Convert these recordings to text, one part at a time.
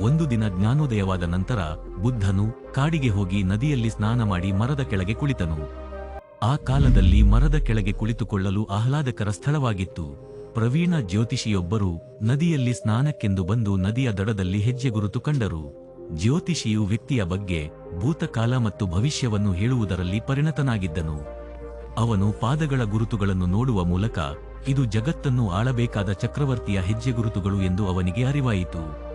ಒಂದು ದಿನ ಜ್ಞಾನೋದಯವಾದ ನಂತರ ಬುದ್ಧನು ಕಾಡಿಗೆ ಹೋಗಿ ನದಿಯಲ್ಲಿ ಸ್ನಾನ ಮಾಡಿ ಮರದ ಕೆಳಗೆ ಕುಳಿತನು. ಆ ಕಾಲದಲ್ಲಿ ಮರದ ಕೆಳಗೆ ಕುಳಿತುಕೊಳ್ಳಲು ಆಹ್ಲಾದಕರ ಸ್ಥಳವಾಗಿತ್ತು. ಪ್ರವೀಣ ಜ್ಯೋತಿಷಿಯೊಬ್ಬರು ನದಿಯಲ್ಲಿ ಸ್ನಾನಕ್ಕೆಂದು ಬಂದು ನದಿಯ ದಡದಲ್ಲಿ ಹೆಜ್ಜೆ ಗುರುತು ಕಂಡರು. ಜ್ಯೋತಿಷಿಯು ವ್ಯಕ್ತಿಯ ಬಗ್ಗೆ ಭೂತಕಾಲ ಮತ್ತು ಭವಿಷ್ಯವನ್ನು ಹೇಳುವುದರಲ್ಲಿ ಪರಿಣತನಾಗಿದ್ದನು. ಅವನು ಪಾದಗಳ ಗುರುತುಗಳನ್ನು ನೋಡುವ ಮೂಲಕ, ಇದು ಜಗತ್ತನ್ನು ಆಳಬೇಕಾದ ಚಕ್ರವರ್ತಿಯ ಹೆಜ್ಜೆ ಗುರುತುಗಳು ಎಂದು ಅವನಿಗೆ ಅರಿವಾಯಿತು.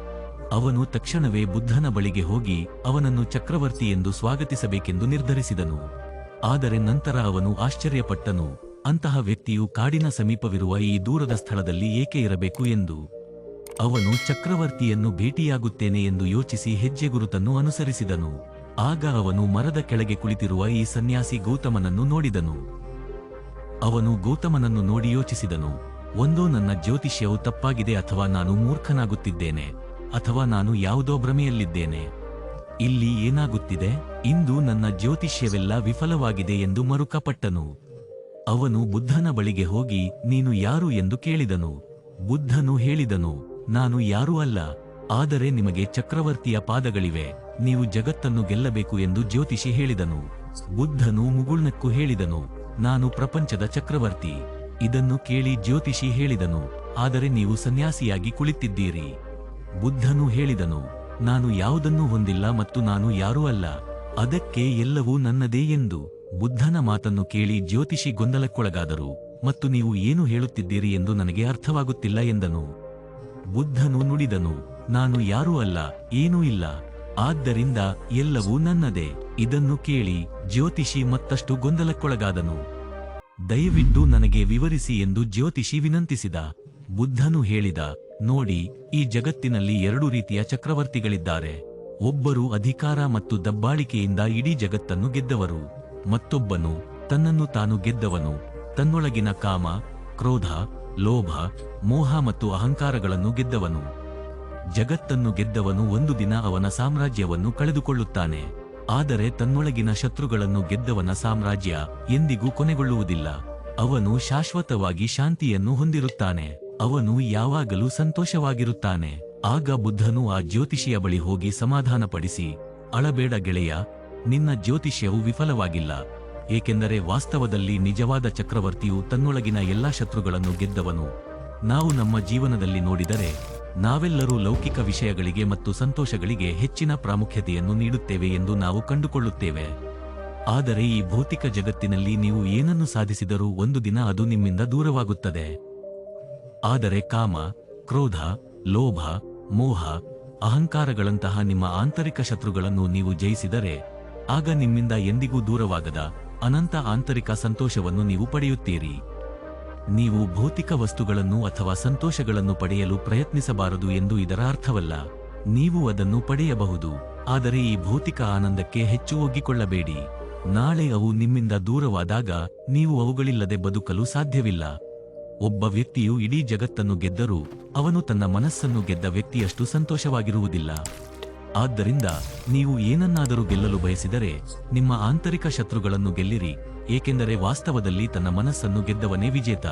ಅವನು ತಕ್ಷಣವೇ ಬುದ್ಧನ ಬಳಿಗೆ ಹೋಗಿ ಅವನನ್ನು ಚಕ್ರವರ್ತಿ ಎಂದು ಸ್ವಾಗತಿಸಬೇಕೆಂದು ನಿರ್ಧರಿಸಿದನು. ಆದರೆ ನಂತರ ಅವನು ಆಶ್ಚರ್ಯಪಟ್ಟನು, ಅಂತಹ ವ್ಯಕ್ತಿಯು ಕಾಡಿನ ಸಮೀಪವಿರುವ ಈ ದೂರದ ಸ್ಥಳದಲ್ಲಿ ಏಕೆ ಇರಬೇಕು ಎಂದು. ಅವನು ಚಕ್ರವರ್ತಿಯನ್ನು ಭೇಟಿಯಾಗುತ್ತೇನೆ ಎಂದು ಯೋಚಿಸಿ ಹೆಜ್ಜೆಗುರುತನ್ನು ಅನುಸರಿಸಿದನು. ಆಗ ಅವನು ಮರದ ಕೆಳಗೆ ಕುಳಿತಿರುವ ಈ ಸನ್ಯಾಸಿ ಗೌತಮನನ್ನು ನೋಡಿದನು. ಅವನು ಗೌತಮನನ್ನು ನೋಡಿ ಯೋಚಿಸಿದನು, ಒಂದೋ ನನ್ನ ಜ್ಯೋತಿಷ್ಯವು ತಪ್ಪಾಗಿದೆ ಅಥವಾ ನಾನು ಮೂರ್ಖನಾಗುತ್ತಿದ್ದೇನೆ. ಅಥವಾ ನಾನು ಯಾವುದೋ ಭ್ರಮೆಯಲ್ಲಿದ್ದೇನೆ ಇಲ್ಲಿ ಏನಾಗುತ್ತಿದೆ? ಇಂದು ನನ್ನ ಜ್ಯೋತಿಷ್ಯವೆಲ್ಲ ವಿಫಲವಾಗಿದೆ ಎಂದು ಮರುಕಪಟ್ಟನು. ಅವನು ಬುದ್ಧನ ಬಳಿಗೆ ಹೋಗಿ, ನೀನು ಯಾರು ಎಂದು ಕೇಳಿದನು. ಬುದ್ಧನು ಹೇಳಿದನು, ನಾನು ಯಾರೂ ಅಲ್ಲ, ಆದರೆ ನಿಮಗೆ ಚಕ್ರವರ್ತಿಯ ಪಾದಗಳಿವೆ, ನೀವು ಜಗತ್ತನ್ನು ಗೆಲ್ಲಬೇಕು ಎಂದು ಜ್ಯೋತಿಷಿ ಹೇಳಿದನು. ಬುದ್ಧನು ಮುಗುಳ್ನಕ್ಕು ಹೇಳಿದನು, ನಾನು ಪ್ರಪಂಚದ ಚಕ್ರವರ್ತಿ. ಇದನ್ನು ಕೇಳಿ ಜ್ಯೋತಿಷಿ ಹೇಳಿದನು, ಆದರೆ ನೀವು ಸನ್ಯಾಸಿಯಾಗಿ ಕುಳಿತಿದ್ದೀರಿ. ಬುದ್ಧನು ಹೇಳಿದನು, ನಾನು ಯಾವುದನ್ನೂ ಹೊಂದಿಲ್ಲ ಮತ್ತು ನಾನು ಯಾರೂ ಅಲ್ಲ, ಅದಕ್ಕೆ ಎಲ್ಲವೂ ನನ್ನದೇ ಎಂದು. ಬುದ್ಧನ ಮಾತನ್ನು ಕೇಳಿ ಜ್ಯೋತಿಷಿ ಗೊಂದಲಕ್ಕೊಳಗಾದರು, ಮತ್ತು ನೀವು ಏನು ಹೇಳುತ್ತಿದ್ದೀರಿ ಎಂದು ನನಗೆ ಅರ್ಥವಾಗುತ್ತಿಲ್ಲ ಎಂದನು. ಬುದ್ಧನು ನುಡಿದನು, ನಾನು ಯಾರೂ ಅಲ್ಲ, ಏನೂ ಇಲ್ಲ, ಆದ್ದರಿಂದ ಎಲ್ಲವೂ ನನ್ನದೇ. ಇದನ್ನು ಕೇಳಿ ಜ್ಯೋತಿಷಿ ಮತ್ತಷ್ಟು ಗೊಂದಲಕ್ಕೊಳಗಾದನು. ದಯವಿಟ್ಟು ನನಗೆ ವಿವರಿಸಿ ಎಂದು ಜ್ಯೋತಿಷಿ ವಿನಂತಿಸಿದ. ಬುದ್ಧನು ಹೇಳಿದ ನೋಡಿ, ಈ ಜಗತ್ತಿನಲ್ಲಿ ಎರಡು ರೀತಿಯ ಚಕ್ರವರ್ತಿಗಳಿದ್ದಾರೆ. ಒಬ್ಬರು ಅಧಿಕಾರ ಮತ್ತು ದಬ್ಬಾಳಿಕೆಯಿಂದ ಇಡೀ ಜಗತ್ತನ್ನು ಗೆದ್ದವರು. ಮತ್ತೊಬ್ಬನು ತನ್ನನ್ನು ತಾನು ಗೆದ್ದವನು. ತನ್ನೊಳಗಿನ ಕಾಮ, ಕ್ರೋಧ, ಲೋಭ, ಮೋಹ ಮತ್ತು ಅಹಂಕಾರಗಳನ್ನು ಗೆದ್ದವನು. ಜಗತ್ತನ್ನು ಗೆದ್ದವನು ಒಂದು ದಿನ ಅವನ ಸಾಮ್ರಾಜ್ಯವನ್ನು ಕಳೆದುಕೊಳ್ಳುತ್ತಾನೆ. ಆದರೆ ತನ್ನೊಳಗಿನ ಶತ್ರುಗಳನ್ನು ಗೆದ್ದವನ ಸಾಮ್ರಾಜ್ಯ ಎಂದಿಗೂ ಕೊನೆಗೊಳ್ಳುವುದಿಲ್ಲ. ಅವನು ಶಾಶ್ವತವಾಗಿ ಶಾಂತಿಯನ್ನು ಹೊಂದಿರುತ್ತಾನೆ. ಅವನು ಯಾವಾಗಲೂ ಸಂತೋಷವಾಗಿರುತ್ತಾನೆ. ಆಗ ಬುದ್ಧನು ಆ ಜ್ಯೋತಿಷಿಯ ಬಳಿ ಹೋಗಿ ಸಮಾಧಾನಪಡಿಸಿ, ಅಳಬೇಡ ಗೆಳೆಯ, ನಿನ್ನ ಜ್ಯೋತಿಷ್ಯವು ವಿಫಲವಾಗಿಲ್ಲ. ಏಕೆಂದರೆ ವಾಸ್ತವದಲ್ಲಿ ನಿಜವಾದ ಚಕ್ರವರ್ತಿಯು ತನ್ನೊಳಗಿನ ಎಲ್ಲಾ ಶತ್ರುಗಳನ್ನು ಗೆದ್ದವನು. ನಾವು ನಮ್ಮ ಜೀವನದಲ್ಲಿ ನೋಡಿದರೆ, ನಾವೆಲ್ಲರೂ ಲೌಕಿಕ ವಿಷಯಗಳಿಗೆ ಮತ್ತು ಸಂತೋಷಗಳಿಗೆ ಹೆಚ್ಚಿನ ಪ್ರಾಮುಖ್ಯತೆಯನ್ನು ನೀಡುತ್ತೇವೆ ಎಂದು ನಾವು ಕಂಡುಕೊಳ್ಳುತ್ತೇವೆ. ಆದರೆ ಈ ಭೌತಿಕ ಜಗತ್ತಿನಲ್ಲಿ ನೀವು ಏನನ್ನು ಸಾಧಿಸಿದರೂ ಒಂದು ದಿನ ಅದು ನಿಮ್ಮಿಂದ ದೂರವಾಗುತ್ತದೆ. ಆದರೆ ಕಾಮ, ಕ್ರೋಧ, ಲೋಭ, ಮೋಹ, ಅಹಂಕಾರಗಳಂತಹ ನಿಮ್ಮ ಆಂತರಿಕ ಶತ್ರುಗಳನ್ನು ನೀವು ಜಯಿಸಿದರೆ, ಆಗ ನಿಮ್ಮಿಂದ ಎಂದಿಗೂ ದೂರವಾಗದ ಅನಂತ ಆಂತರಿಕ ಸಂತೋಷವನ್ನು ನೀವು ಪಡೆಯುತ್ತೀರಿ. ನೀವು ಭೌತಿಕ ವಸ್ತುಗಳನ್ನು ಅಥವಾ ಸಂತೋಷಗಳನ್ನು ಪಡೆಯಲು ಪ್ರಯತ್ನಿಸಬಾರದು ಎಂದು ಇದರ ಅರ್ಥವಲ್ಲ. ನೀವು ಅದನ್ನು ಪಡೆಯಬಹುದು, ಆದರೆ ಈ ಭೌತಿಕ ಆನಂದಕ್ಕೆ ಹೆಚ್ಚು ಒಗ್ಗಿಕೊಳ್ಳಬೇಡಿ. ನಾಳೆ ಅವು ನಿಮ್ಮಿಂದ ದೂರವಾದಾಗ, ನೀವು ಅವುಗಳಿಲ್ಲದೆ ಬದುಕಲು ಸಾಧ್ಯವಿಲ್ಲ. ಒಬ್ಬ ವ್ಯಕ್ತಿಯು ಇಡೀ ಜಗತ್ತನ್ನು ಗೆದ್ದರೂ ಅವನು ತನ್ನ ಮನಸ್ಸನ್ನು ಗೆದ್ದ ವ್ಯಕ್ತಿಯಷ್ಟು ಸಂತೋಷವಾಗಿರುವುದಿಲ್ಲ. ಆದ್ದರಿಂದ ನೀವು ಏನನ್ನಾದರೂ ಗೆಲ್ಲಲು ಬಯಸಿದರೆ ನಿಮ್ಮ ಆಂತರಿಕ ಶತ್ರುಗಳನ್ನು ಗೆಲ್ಲಿರಿ, ಏಕೆಂದರೆ ವಾಸ್ತವದಲ್ಲಿ ತನ್ನ ಮನಸ್ಸನ್ನು ಗೆದ್ದವನೇ ವಿಜೇತ.